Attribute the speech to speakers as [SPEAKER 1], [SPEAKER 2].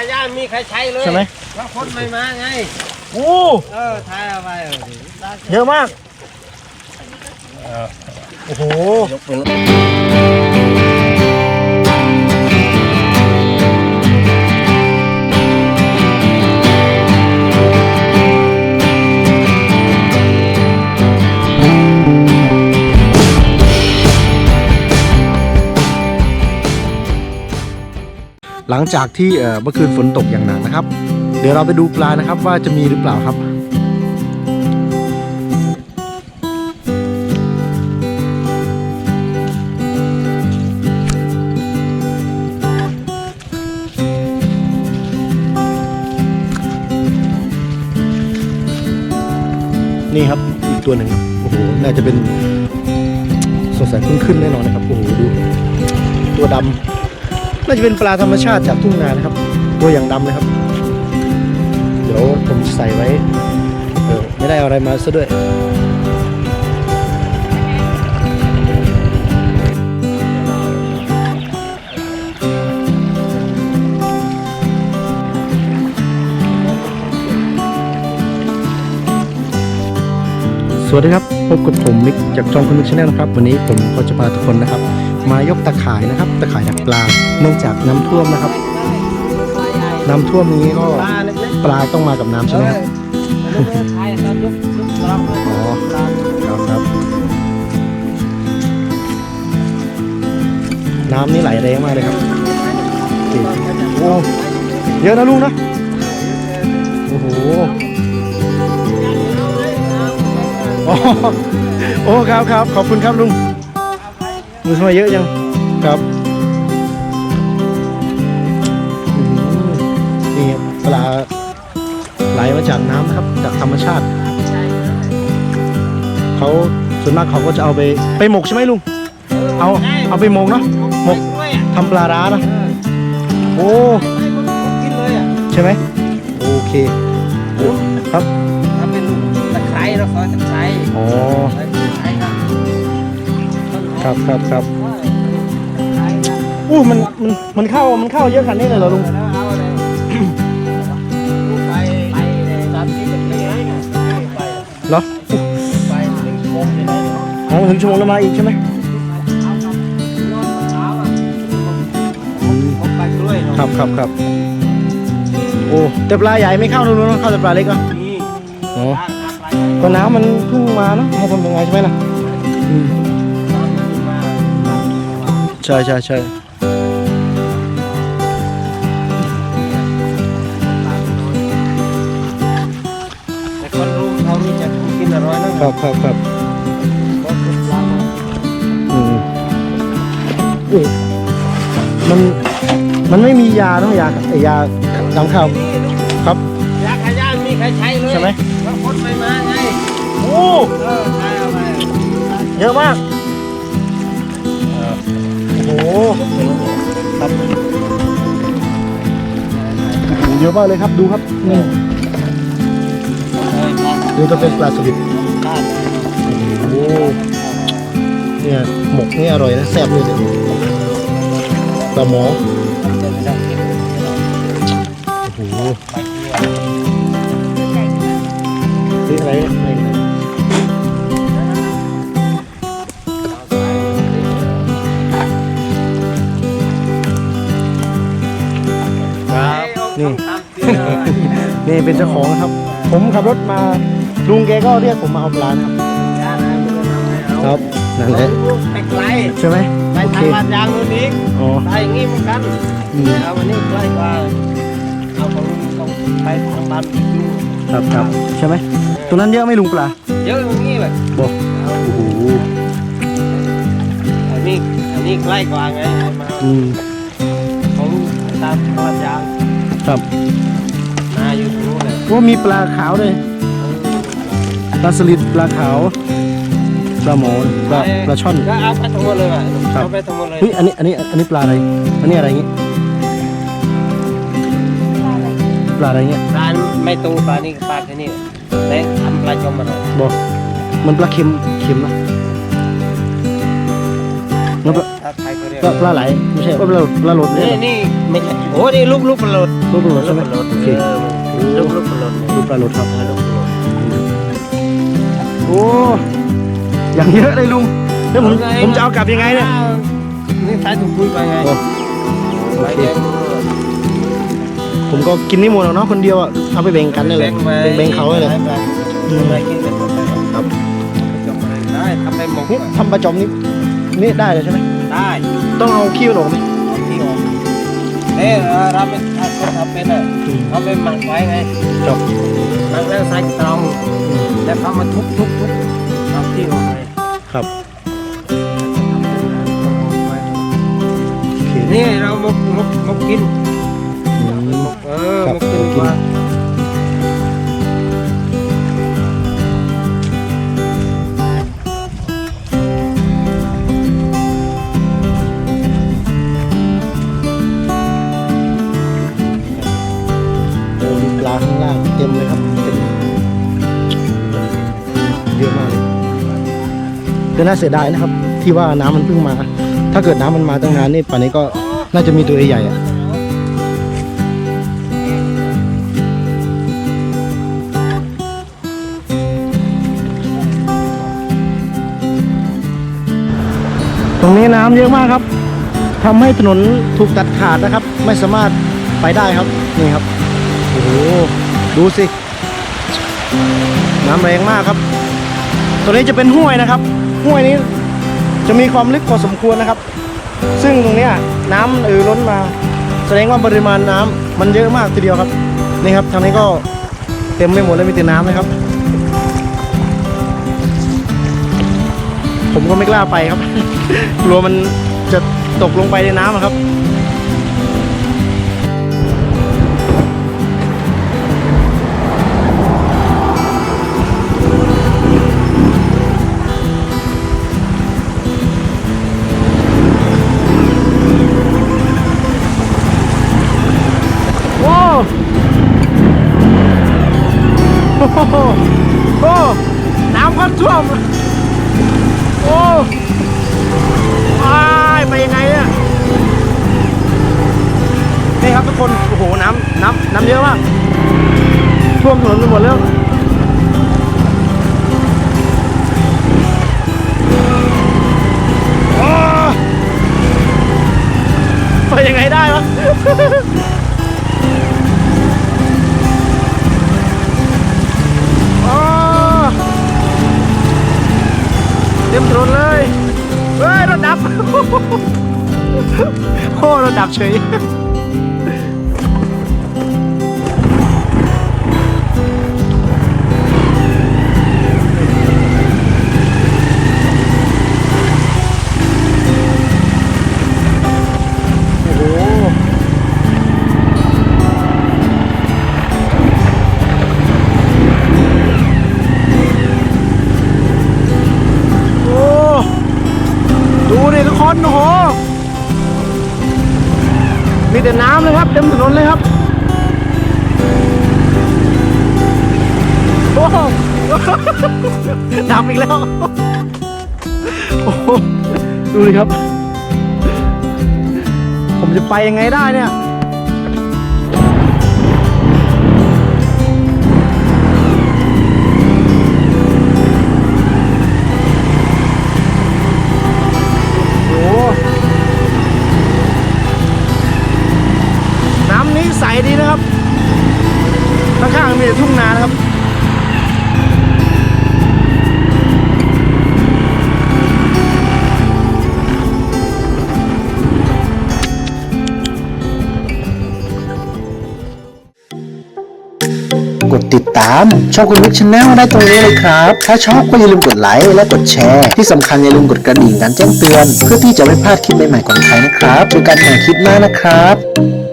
[SPEAKER 1] ขยะมีใครใช้เลย
[SPEAKER 2] ใช่ไหม
[SPEAKER 1] แล้วคนไม่มาไง
[SPEAKER 2] โอ้
[SPEAKER 1] เออทายเอาไปเออ
[SPEAKER 2] เยอะมาก โอ้โห หลังจากที่เมื่อคืนฝนตกอย่างหนักนะครับ เดี๋ยวเราไปดูปลานะครับว่าจะมีหรือเปล่าครับนี่ครับอีกตัวหนึ่งโอ้โหน่าจะเป็นสงสัยขึ้นขึ้นแน่นอนนะครับโอ้โหดูตัวดำ น่าจะเป็นปลาธรรมชาติจากทุ่งนานะครับ ตัวอย่างดำเลยครับ เดี๋ยวผมใส่ไว้เออไม่ได้อะไรมาซะด้วยสวัสดีครับ พบกับผมมิกจากจองคนมิกชาแนลนะครับ วันนี้ผมก็จะพาทุกคนนะครับ มายกตะข่ายนะครับ ตะข่ายดักปลา เนื่องจากน้ำท่วมนะครับ น้ำท่วมนี้ก็
[SPEAKER 1] ปลา
[SPEAKER 2] ต้องมากับน้ำใช่ไหมครับ
[SPEAKER 1] อ๋อ
[SPEAKER 2] ครับครับ น้ำนี่ไหลแรงมากเลยครับโอ้เยอะนะลุงนะโอ้โหโอ้ครับครับขอบคุณครับลุง มือทำไมเยอะยังครับอืมนี่ปลาไหลมาจากน้ำนะครับ จากธรรมชาติเขาส่วนมากเขาก็จะเอาไปไปหมกใช่ไหมลุงเอาเอาไปหมกเนอะหมก
[SPEAKER 1] ด้วยอะ
[SPEAKER 2] ทำปลาร้านะ
[SPEAKER 1] เออ
[SPEAKER 2] โอ้
[SPEAKER 1] ให้คนกินเลยอะ
[SPEAKER 2] ใช่ไหมโอเคครับ
[SPEAKER 1] ถ้าเป็นตะไคร้เราขอตะไคร้
[SPEAKER 2] อ๋อ
[SPEAKER 1] ตะไคร้ครับ
[SPEAKER 2] ครับครับครับ
[SPEAKER 1] ตะไคร้ครับ
[SPEAKER 2] อู้มันมันมันเข้ามันเข้าเยอะขนาดนี้เลยเหรอลุง
[SPEAKER 1] แล้วเอาอะไรไปไปตามที่เป็นเลยนะไป
[SPEAKER 2] เหรอ
[SPEAKER 1] ไปถึงโมงจะได้เนาะ
[SPEAKER 2] อ๋อถึงชั่วโมงแล้วมาอีกใช่ไหม
[SPEAKER 1] เอาครับนอนเช้าอะผมไปด้วยเนาะ
[SPEAKER 2] ครับครับครับโอ้แต่ปลาใหญ่ไม่เข้าลุงเนอะเข้าแต่ปลาเล็กเหรอะ
[SPEAKER 1] นี่
[SPEAKER 2] อ๋อ
[SPEAKER 1] ทางทางไป
[SPEAKER 2] ก็น้ำมันเพิ่งมาเนาะให้ทำยังไงใช่ไหมล่ะ ใช่ใช่ใช่
[SPEAKER 1] แต่คนรู้เขารู้จักกินอร่อยนะครับ
[SPEAKER 2] ครับครับ
[SPEAKER 1] เพราะเป็นปลาหมอ
[SPEAKER 2] อืมอุ้ยมันมันไม่มียาเนอะยาไอยาดำข้าวครับ
[SPEAKER 1] ยาขยะมีใครใช้เลย
[SPEAKER 2] ใช่ไหม
[SPEAKER 1] แล้วคนไม่มาไง
[SPEAKER 2] โอ้
[SPEAKER 1] เออใช้เอาไป
[SPEAKER 2] เยอะมาก โอ้โหครับโอ้โหเยอะมากเลยครับดูครับนี่ดูจะเป็นปลาสลิดโอ้โหเนี่ยหมกนี่อร่อยนะแซ่บเลยเนี่ยปลาหมอโอ้โหเฮ้ยอะไรอะไร นี่เป็นเจ้าของนะครับ ผมขับรถมาลุงแกก็เรียกผมมาเอาปลานะครับครับนั่นแหละ
[SPEAKER 1] ไปไกล
[SPEAKER 2] ใช่ไหม
[SPEAKER 1] ไป
[SPEAKER 2] โอเค
[SPEAKER 1] ทางลาดยางนู่นอีก
[SPEAKER 2] อ๋อ
[SPEAKER 1] ไปอย่างงี้เหมือนกัน
[SPEAKER 2] อืม
[SPEAKER 1] เอาวันนี้ใกล้กว่าเอาของของไปทางบ้านดู
[SPEAKER 2] ครับครับใช่ไหมตัวนั้นเยอะไหม่ลุงปลา
[SPEAKER 1] เยอะอย่างงี้เลย
[SPEAKER 2] บอก
[SPEAKER 1] เอา
[SPEAKER 2] โอ้โห
[SPEAKER 1] อันนี้อันนี้ใกล้กว่าไงเอามา
[SPEAKER 2] อืม
[SPEAKER 1] ของตามลาดยาง
[SPEAKER 2] ครับ
[SPEAKER 1] นา อยู่ตรงนู้นเลย
[SPEAKER 2] ว่ามีปลาขาวด้วยปลาสลิดปลาขาวปลาหมอปลาปลาช่อน
[SPEAKER 1] ก็เอาไปทั้งหมดเลยว่ะ
[SPEAKER 2] ครับ
[SPEAKER 1] เอาไปทั้งหมดเลย
[SPEAKER 2] เฮ้ยอันนี้อันนี้อันนี้ปลาอะไรอันนี้อะไรเงี้ยปลาอะไรเงี้ย
[SPEAKER 1] ปลาไม่โตปลานี่ปลาแค่นี้แต่ทำปลาจอมอร่อย
[SPEAKER 2] บอกมันปลาเค็มเค็มนะมันปลา
[SPEAKER 1] ถ้าไทย
[SPEAKER 2] ปลาปลาไหลไม่ใช่ปลาปลาปลาหลดเนี่
[SPEAKER 1] นี่
[SPEAKER 2] ย
[SPEAKER 1] นี่ไม่ใช่โอ้นี่ลูกลูกปลาโหลด
[SPEAKER 2] ลูกปลาหลดใช่ไหม
[SPEAKER 1] ลูกปลาโหลด
[SPEAKER 2] โอเค
[SPEAKER 1] เออ ลูกลูกปลาโหลด
[SPEAKER 2] ลูกปลาหลดครับ
[SPEAKER 1] เออลูกปลาโหลด
[SPEAKER 2] โอ้อย่างเยอะเลยลุงแล้วผมผมจะเอากลับยังไงเนี่ย
[SPEAKER 1] นี่ใช้ถุงปุ๋ยไปไง
[SPEAKER 2] โอ้
[SPEAKER 1] ไปเลี้ยง
[SPEAKER 2] ผมก็กินไม่หมดหรอกเนาะคนเดียวอะเอาไปแบ่งกันได้เลยแบ่งเขาเลยอืม
[SPEAKER 1] ไปกินไปหมดเลย
[SPEAKER 2] ครับ
[SPEAKER 1] จบอะไรได้ทำไปหมก
[SPEAKER 2] นี่ทำปลาจอมนี่นี่ได้เลยใช่ไหม
[SPEAKER 1] ได้
[SPEAKER 2] ต้องเอาขี้มันออกไหม
[SPEAKER 1] เอาที่ออกเอ้ยเออเราเป็นถ้า คนทำเป็นอะเอาไปหมักไว้ไง
[SPEAKER 2] ครับ
[SPEAKER 1] หมักแล้วใส่ตรองแล้วเขามาทุบทุบทุบเอาที่ออกเลย
[SPEAKER 2] ครับโอเค
[SPEAKER 1] นี่เราหมกหมกหมกกิน
[SPEAKER 2] อืม
[SPEAKER 1] เออ
[SPEAKER 2] ครับ
[SPEAKER 1] หมกา
[SPEAKER 2] ข้างล่างเต็มเลยครับเต็มเยอะมากเลยแต่น่าเสียดายนะครับ ที่ว่าน้ำมันเพิ่งมา ถ้าเกิดน้ำมันมาตั้งนานนี่ป่านนี้ก็น่าจะมีตัวใหญ่ๆอะตรงนี้น้ำเยอะมากครับทำให้ถนนถูกตัดขาดนะครับ ไม่สามารถไปได้ครับนี่ครับ โอ้โหดูสิ น้ำแรงมากครับ ตัวนี้จะเป็นห้วยนะครับ ห้วยนี้จะมีความลึกพอสมควรนะครับ ซึ่งตรงนี้น้ำเออล้นมา แสดงว่าปริมาณน้ำมันเยอะมากทีเดียวครับ นี่ครับทางนี้ก็เต็มไม่หมดเลยมีแต่น้ำนะครับ ผมก็ไม่กล้าไปครับ กลัวมันจะตกลงไปในน้ำครับ ครับทุกคน โอ้โห น้ำน้ำน้ำเยอะมาก ท่วมถนนไปหมดแล้วโอ้ยไปยังไงได้วะโอ้เต็มถนนเลย เฮ้ยรถดับ โอ้รถดับเฉย นโอ้โห มีแต่น้ำเลยครับ เต็มถนนเลยครับ โอ้โหดำอีกแล้ว โอ้โหดูดิครับ ผมจะไปยังไงได้เนี่ย นี้ใสดีนะครับข้างๆมีแต่ทุ่งนานะครับ
[SPEAKER 3] กดติดตามช่องคุณวิทชาแนลได้ตรงนี้เลยครับ ถ้าชอบก็อย่าลืมกดไลค์และกดแชร์ ที่สำคัญอย่าลืมกดกระดิ่งการแจ้งเตือน เพื่อที่จะไม่พลาดคลิปใหม่ๆก่อนใครนะครับเจอกันใหม่คลิปหน้านะครับ